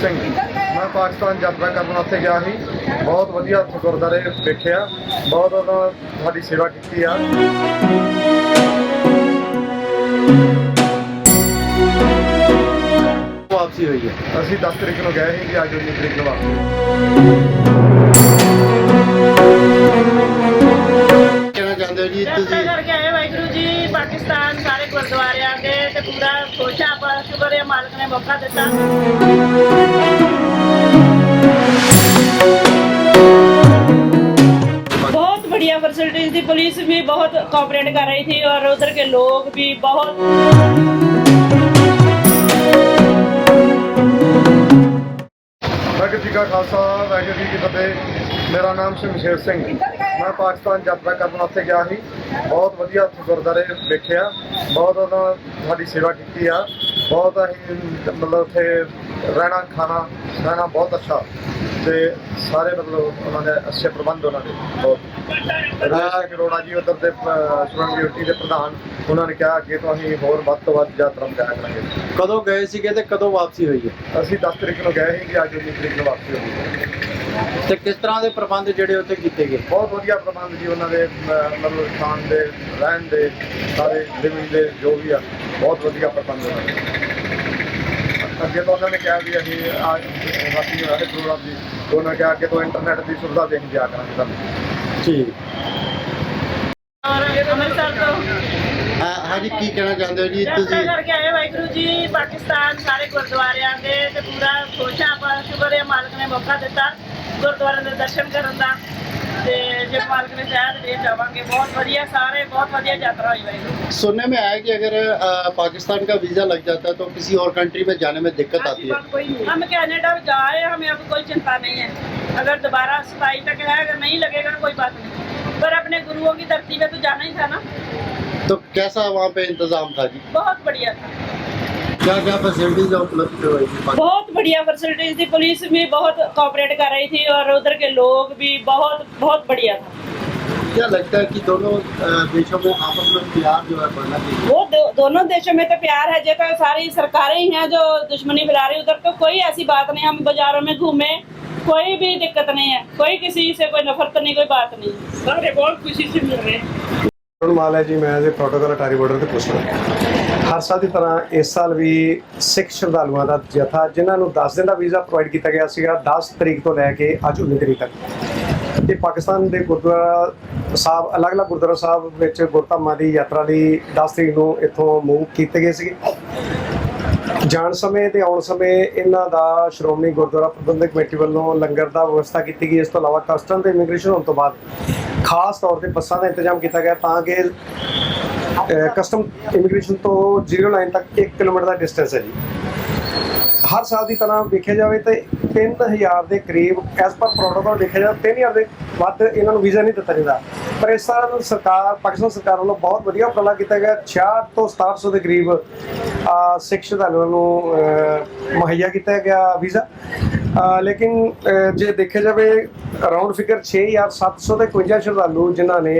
ਸਿੰਘ। ਮੈਂ ਪਾਕਿਸਤਾਨ ਯਾਤਰਾ ਕਰਨ ਵਾਸਤੇ ਗਿਆ ਸੀ। ਬਹੁਤ ਵਧੀਆ ਉੱਥੇ ਗੁਰਦਾਰੇ ਵੇਖਿਆ। ਬਹੁਤ ਉਹਨਾਂ ਸਾਡੀ ਸੇਵਾ ਕੀਤੀ ਆ। ਵਾਪਸੀ ਹੋਈ ਹੈ। ਅਸੀਂ 10 ਤਰੀਕ ਨੂੰ ਗਏ ਸੀ ਜੀ ਅੱਜ 19 ਤਰੀਕ ਨੂੰ ਵਾਪਸ। ਹੋ ਜੀ ਤੁਸੀਂ? ਕਰਕੇ ਆਏ ਵਾਹਿਗੁਰੂ ਜੀ ਪਾਕਿਸਤਾਨ ਸਾਰੇ ਗੁਰਦੁਆਰਿਆਂ ਦੇ ਤੇ ਪੂਰਾ ਖੁਸ਼ ਆ ਆਪਾਂ ਸ਼ੁਕਰ ਹੈ ਮਾਲਕ ਨੇ ਮੌਕਾ ਦਿੱਤਾ बहुत बढ़िया फैसिलिटीज थी पुलिस भी बहुत कोऑपरेट कर रही थी और उधर के लोग भी बहुत ਵਾਹਿਗੁਰੂ ਜੀ ਕਾ ਖਾਲਸਾ ਵਾਹਿਗੁਰੂ ਜੀ ਕੀ ਫਤਿਹ ਮੇਰਾ ਨਾਮ ਸ਼ਮਸ਼ੇਰ ਸਿੰਘ ਮੈਂ ਪਾਕਿਸਤਾਨ ਯਾਤਰਾ ਕਰਨ ਵਾਸਤੇ ਗਿਆ ਸੀ। ਬਹੁਤ ਵਧੀਆ ਉੱਥੇ ਗੁਰਦਾਰੇ ਵੇਖਿਆ। ਬਹੁਤ ਉਹਨਾਂ ਸਾਡੀ ਸੇਵਾ ਕੀਤੀ ਆ। ਬਹੁਤ ਅਸੀਂ ਮਤਲਬ ਉੱਥੇ ਰਹਿਣਾ ਖਾਣਾ ਰਹਿਣਾ ਬਹੁਤ ਅੱਛਾ। ਤੇ ਸਾਰੇ ਮਤਲਬ ਉਹਨਾਂ ਦੇ ਅੱਛੇ ਪ੍ਰਬੰਧ ਉਹਨਾਂ ਦੇ ਬਹੁਤ। ਰਾਜ ਕਰੋੜਾ ਜੀ ਉਧਰ ਦੇ ਸ਼੍ਰੋਮਣੀ ਕਮੇਟੀ ਦੇ ਪ੍ਰਧਾਨ ਉਹਨਾਂ ਨੇ ਕਿਹਾ ਅੱਗੇ ਤੋਂ ਅਸੀਂ ਹੋਰ ਵੱਧ ਤੋਂ ਵੱਧ ਯਾਤਰਾ ਜਾਇਆ ਕਰਾਂਗੇ। ਕਦੋਂ ਗਏ ਸੀਗੇ ਤੇ ਕਦੋਂ ਵਾਪਸੀ ਹੋਈ ਹੈ? ਅਸੀਂ 10 ਤਰੀਕ ਨੂੰ ਗਏ ਸੀ ਅੱਜ 19 ਤਰੀਕ ਨੂੰ ਵਾਪਸੀ ਹੋ। ਗਈ ਤੇ ਕਿਸ ਤਰ੍ਹਾਂ ਦੇ ਪ੍ਰਬੰਧ ਜਿਹੜੇ ਉੱਥੇ ਕੀਤੇ ਗਏ? ਬਹੁਤ ਵਧੀਆ ਪ੍ਰਬੰਧ ਜੀ ਉਹਨਾਂ ਦੇ ਮਤਲਬ ਖਾਣ ਦੇ ਰਹਿਣ ਦੇ ਸਾਰੇ ਲਿਵਿੰਗ ਦੇ ਜੋ ਵੀ ਆ। ਬਹੁਤ ਵਧੀਆ ਪ੍ਰਬੰਧ ਹੋਇਆ। ਅੱਗੇ ਤੋਂ ਉਹਨਾਂ ਨੇ ਕਿਹਾ ਅਸੀਂ ਅੱਜ ਰਾਤੀ ਵਾਲੇ ਪ੍ਰੋਗਰਾਮ ਦੀ ਉਹਨਾਂ ਕਿਹਾ ਅੱਗੇ ਤੋਂ ਇੰਟਰਨੈਟ ਦੀ ਸੁਵਿਧਾ ਦੇਣ ਜਾ ਕਰਾਂਗੇ ਤੁਹਾਨੂੰ ਠੀਕ। ਔਰ ਅੰਮ੍ਰਿਤਸਰ ਕੀ ਕਹਿਣਾ ਚਾਹੁੰਦੇ ਹੋ ਜੀ ਤੁਸੀਂ? ਕਰਕੇ ਆਏ ਵਾਹਿਗੁਰੂ ਜੀ ਪਾਕਿਸਤਾਨ ਸਾਰੇ ਗੁਰਦੁਆਰਿਆਂ ਦੇ ਤੇ ਪੂਰਾ ਖੁਸ਼ ਆਪਾਂ ਸ਼ੁਕਰ ਹੈ ਮਾਲਕ ਨੇ ਮੌਕਾ ਦਿੱਤਾ ਗੁਰਦੁਆਰਿਆਂ ਦੇ ਦਰਸ਼ਨ ਕਰਨ ਦਾ। ਤੇ ਜੇ ਮਾਲਕ ਨੇ ਚਾਹਿਆ ਤੇ ਫੇਰ ਜਾਵਾਂਗੇ ਬਹੁਤ ਵਧੀਆ ਸਾਰੇ ਬਹੁਤ ਵਧੀਆ ਯਾਤਰਾ ਹੋਈ ਵਾਹਿਗੁਰੂ सुनने में आया कि अगर अ, पाकिस्तान का वीजा लग जाता है तो किसी और कंट्री में जाने में दिक्कत आती है हम कनाडा जा आए हमें अब कोई चिंता नहीं है अगर दोबारा सताई तक है अगर नहीं लगेगा तो कोई बात नहीं पर अपने गुरुओं की धरती पे तो जाना ही था ना तो कैसा वहाँ पे इंतजाम था जी बहुत बढ़िया था क्या क्या फैसिलिटीज़ उपलब्ध करवाई थी बहुत बढ़िया फैसिलिटीज़ थी। पुलिस भी बहुत कोऑपरेट कर रही थी और उधर के लोग भी बहुत बहुत बढ़िया था। क्या लगता है कि दोनों देशों में आपस में प्यार जो है बढ़ना चाहिए? वो दो, दोनों देशों में तो प्यार है। जो सारी सरकारें ही हैं जो दुश्मनी फैला रही उधर तो कोई ऐसी बात नहीं हम बाजारों में घूमे कोई भी दिक्कत नहीं है। कोई किसी से कोई नफरत नहीं कोई बात नहीं। सारे बहुत खुशी से मिल रहे हैं। जी मैं प्रोटोकॉल अटारी बॉर्डर से पूछ रहा हूँ। ਹਰ ਸਾਲ ਦੀ ਤਰ੍ਹਾਂ ਇਸ ਸਾਲ ਵੀ ਸਿੱਖ ਸ਼ਰਧਾਲੂਆਂ ਦਾ ਜਥਾ, ਜਿਨ੍ਹਾਂ ਨੂੰ 10 ਦਿਨ ਦਾ ਵੀਜ਼ਾ ਪ੍ਰੋਵਾਈਡ ਕੀਤਾ ਗਿਆ ਸੀਗਾ 10 ਤਰੀਕ ਤੋਂ ਲੈ ਕੇ ਅੱਜ 19 ਤਰੀਕ ਤੱਕ। ਇਹ ਪਾਕਿਸਤਾਨ ਦੇ ਗੁਰਦੁਆਰਾ ਸਾਹਿਬ, ਅਲੱਗ-ਅਲੱਗ ਗੁਰਦੁਆਰਾ ਸਾਹਿਬ ਵਿੱਚ ਗੁਰਧਾਮਾਂ ਦੀ ਯਾਤਰਾ ਲਈ 10 ਤਰੀਕ ਨੂੰ ਇੱਥੋਂ ਮੂਵ ਕੀਤੇ ਗਏ ਸੀਗੇ। ਜਾਣ ਸਮੇਂ ਤੇ ਆਉਣ ਸਮੇਂ ਇਹਨਾਂ ਦਾ ਸ਼੍ਰੋਮਣੀ ਗੁਰਦੁਆਰਾ ਪ੍ਰਬੰਧਕ ਕਮੇਟੀ ਵੱਲੋਂ ਲੰਗਰ ਦਾ ਵਿਵਸਥਾ ਕੀਤੀ ਗਈ। ਇਸ ਤੋਂ ਇਲਾਵਾ ਕਸਟਮ ਤੇ ਇਮੀਗ੍ਰੇਸ਼ਨ ਹੋਣ ਤੋਂ ਬਾਅਦ ਖਾਸ ਤੌਰ ਤੇ ਬੱਸਾਂ ਦਾ ਇੰਤਜ਼ਾਮ ਕੀਤਾ ਗਿਆ ਤਾਂ ਕਿ ਕਸਟਮ ਇਮੀਗ੍ਰੇਸ਼ਨ ਤੋਂ ਜ਼ੀਰੋ ਲਾਈਨ ਤੱਕ 1 ਕਿਲੋਮੀਟਰ ਦਾ ਡਿਸਟੈਂਸ ਹੈ ਜੀ। ਹਰ ਸਾਲ ਦੀ ਤਰ੍ਹਾਂ ਵੇਖਿਆ ਜਾਵੇ ਤੇ 3000 ਦੇ ਕਰੀਬ ਐਸ ਪਰ ਪ੍ਰੋਟੋਕਾਲ ਦੇਖਿਆ ਜਾਵੇ 3000 ਦੇ ਵੱਧ ਇਹਨਾਂ ਨੂੰ ਵੀਜ਼ਾ ਨਹੀਂ ਦਿੱਤਾ ਜਾਂਦਾ। ਪਰ ਇਸ ਸਾਲ ਸਰਕਾਰ, ਪਾਕਿਸਤਾਨ ਸਰਕਾਰ ਵੱਲੋਂ ਬਹੁਤ ਵਧੀਆ ਉਪਰਾਲਾ ਕੀਤਾ ਗਿਆ। 66 ਤੋਂ 6700 ਦੇ ਕਰੀਬ ਸਿੱਖ ਸ਼ਰਧਾਲੂਆਂ ਨੂੰ ਮੁਹੱਈਆ ਕੀਤਾ ਗਿਆ ਵੀਜ਼ਾ। ਲੇਕਿਨ ਜੇ ਦੇਖਿਆ ਜਾਵੇ ਅਰਾਊਂਡ ਫਿਗਰ 6700 ਤੇ 51 ਸ਼ਰਧਾਲੂ ਜਿਨ੍ਹਾਂ ਨੇ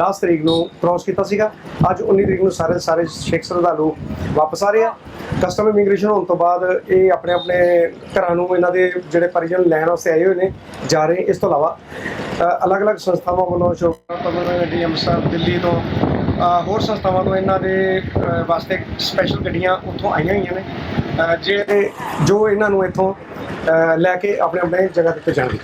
10 ਤਰੀਕ ਨੂੰ ਕ੍ਰਾਸ ਕੀਤਾ ਸੀਗਾ, ਅੱਜ 19 ਤਰੀਕ ਨੂੰ ਸਾਰੇ ਸਾਰੇ ਸਿੱਖ ਸ਼ਰਧਾਲੂ ਵਾਪਸ ਆ ਰਹੇ ਆ। ਕਸਟਮ ਇਮੀਗ੍ਰੇਸ਼ਨ ਹੋਣ ਤੋਂ ਬਾਅਦ ਇਹ ਆਪਣੇ ਆਪਣੇ ਘਰਾਂ ਨੂੰ ਇਹਨਾਂ ਦੇ ਜਿਹੜੇ ਪਰਿਜਨ ਲੈਣ ਵਾਸਤੇ ਆਏ ਹੋਏ ਨੇ, ਜਾ ਰਹੇ ਇਸ ਤੋਂ ਇਲਾਵਾ ਅਲੱਗ-ਅਲੱਗ ਸੰਸਥਾਵਾਂ ਵੱਲੋਂ ਸ਼ੋਭਾ ਕਮਿਊਨਿਟੀ ਅੰਮ੍ਰਿਤਸਰ ਦਿੱਲੀ ਤੋਂ ਹੋਰ ਸੰਸਥਾਵਾਂ ਤੋਂ ਇਹਨਾਂ ਦੇ ਵਾਸਤੇ ਸਪੈਸ਼ਲ ਗੱਡੀਆਂ ਉੱਥੋਂ ਆਈਆਂ ਹੋਈਆਂ ਨੇ। ਜੇ ਜੋ ਇਹਨਾਂ ਨੂੰ ਇੱਥੋਂ ਲੈ ਕੇ ਆਪਣੇ ਆਪਣੇ ਜਗ੍ਹਾ ਤੇ ਪਹੁੰਚਾਉਣਗੇ